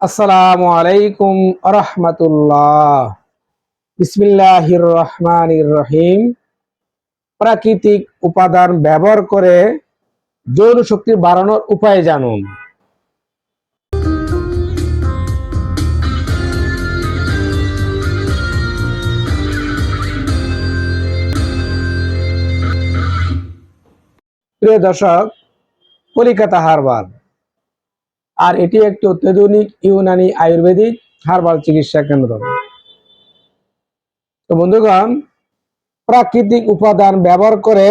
আসসালামু আলাইকুম আরহামাতুল্লাহ। বিসমিল্লাহির রহমানির রহিম। প্রাকৃতিক উপাদান ব্যবহার করে যৌন শক্তি বাড়ানোর উপায় জানুন। প্রিয় দর্শক, কলিকাতা হারবার। আর এটি একটি অত্যাধুনিক ইউনানি আয়ুর্বেদিক হার্বাল চিকিৎসা কেন্দ্র। তো বন্ধুগণ, প্রাকৃতিক উপাদান ব্যবহার করে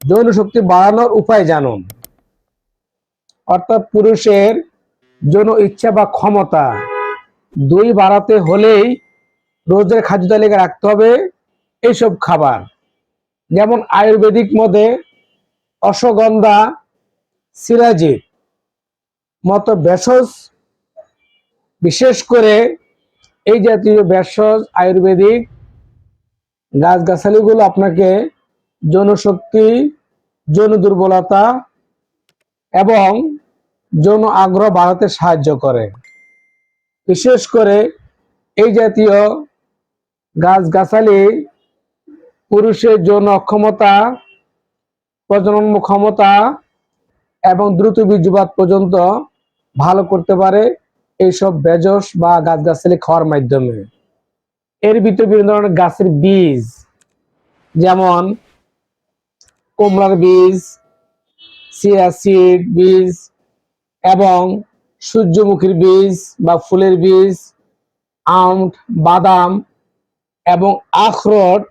যৌন শক্তি বাড়ানোর উপায় জানুন। অর্থাৎ পুরুষের যৌন ইচ্ছা বা ক্ষমতা দুই বাড়াতে হলেই রোজের খাদ্য তালিকা রাখতে হবে এইসব খাবার। যেমন আয়ুর্বেদিক মধ্যে অশ্বগন্ধা সিরাজিৎ মতো ভেষজ, বিশেষ করে এই জাতীয় ভেষজ, আয়ুর্বেদিক, গাছগাছালিগুলো আপনাকে যৌনশক্তি, যৌন দুর্বলতা এবং যৌন আগ্রহ বাড়াতে সাহায্য করে। বিশেষ করে এই জাতীয় গাছগাছালি পুরুষের যৌন অক্ষমতা, প্রজনন ক্ষমতা এবং দ্রুত বীর্যপাত পর্যন্ত ভালো করতে পারে এইসব বেজস বা গাছগাছালি খাওয়ার মাধ্যমে। এর ভিতরে বিভিন্ন ধরনের গাছের বীজ, যেমন কমলার বীজ সিয়াসিড বীজ এবং সূর্যমুখীর বীজ বা ফুলের বীজ আউট বাদাম এবং আখরোট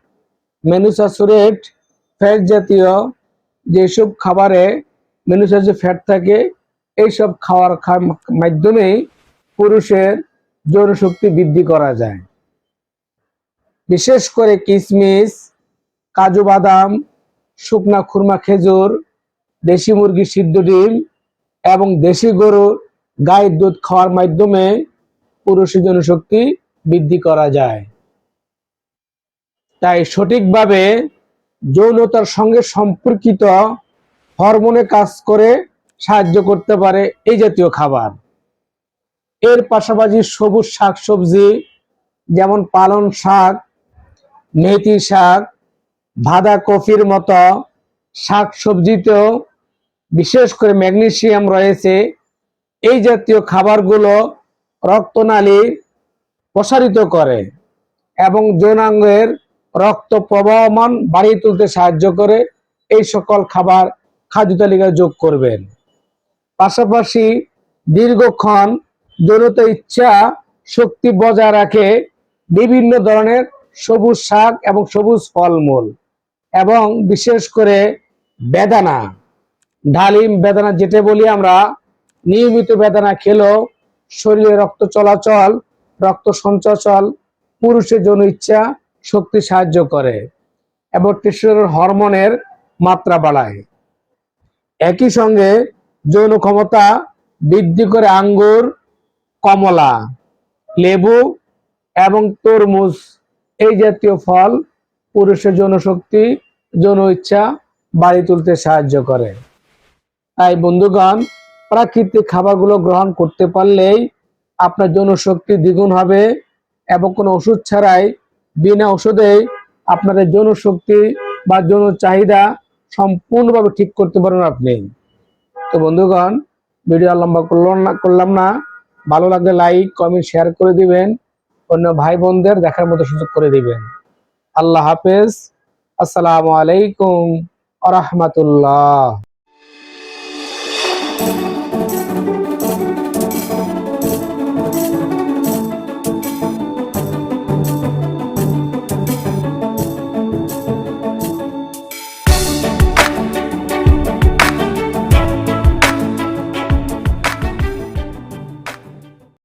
ম্যানুসাচুরেট ফ্যাট জাতীয় যেসব খাবারে ম্যানুফ্যাকচার ফ্যাট থাকে, এইসব খাওয়ার মাধ্যমে পুরুষের যৌন শক্তি বৃদ্ধি করা যায়। বিশেষ করে কিশমিশ কাজু বাদাম, শুকনা খুরমা খেজুর, দেশি মুরগি সিদ্ধ ডিম এবং দেশি গরু গায়ের দুধ খাওয়ার মাধ্যমে পুরুষের যৌন শক্তি বৃদ্ধি করা যায়। তাই সঠিকভাবে যৌনতার সঙ্গে সম্পর্কিত হরমোনে কাজ করে সাহায্য করতে পারে এই জাতীয় খাবার। এর পাশাপাশি সবুজ শাক সবজি যেমন পালন শাক, মেথি শাক বাঁধা কফির মতো শাক সবজিতেও বিশেষ করে ম্যাগনেসিয়াম রয়েছে। এই জাতীয় খাবারগুলো রক্তনালী প্রসারিত করে এবং যৌনাঙ্গের রক্ত প্রবাহমান বাড়িয়ে তুলতে সাহায্য করে। এই সকল খাবার খাদ্য তালিকায় যোগ করবেন। পাশাপাশি দীর্ঘক্ষণ যৌনতা ইচ্ছা, শক্তি বজায় রাখে বিভিন্ন ধরনের সবুজ শাক এবং সবুজ ফলমূল এবং বিশেষ করে বেদানা। ডালিম বেদানা যেটা বলি আমরা, নিয়মিত বেদানা খেলেও শরীরে রক্ত চলাচল, রক্ত সঞ্চাচল, পুরুষের জন্য ইচ্ছা, শক্তি সাহায্য করে এবং টেস্টোস্টেরন হরমোনের মাত্রা বাড়ায়। একই সঙ্গে যৌন ক্ষমতা বৃদ্ধি করে আঙ্গুর, কমলা, লেবু এবং তরমুজ এই জাতীয় ফল পুরুষের যৌন শক্তি, যৌন ইচ্ছা বাড়ি তুলতে সাহায্য করে। তাই বন্ধুগণ, প্রাকৃতিক খাবারগুলো গ্রহণ করতে পারলেই আপনার যৌন শক্তি দ্বিগুণ হবে এবং কোনো ওষুধ ছাড়াই বিনা ওষুধেই আপনাদের যৌন শক্তি বা যৌন চাহিদা সম্পূর্ণভাবে ঠিক করতে পারেন আপনি। তো বন্ধুগণ, ভিডিও লম্বা করলাম না করলাম না। ভালো লাগলে লাইক কমেন্ট শেয়ার করে দিবেন। অন্য ভাই বোনদের দেখার মতো সুযোগ করে দিবেন। আল্লাহ হাফেজ। আসসালামু আলাইকুম আ রহমতুল্লাহ।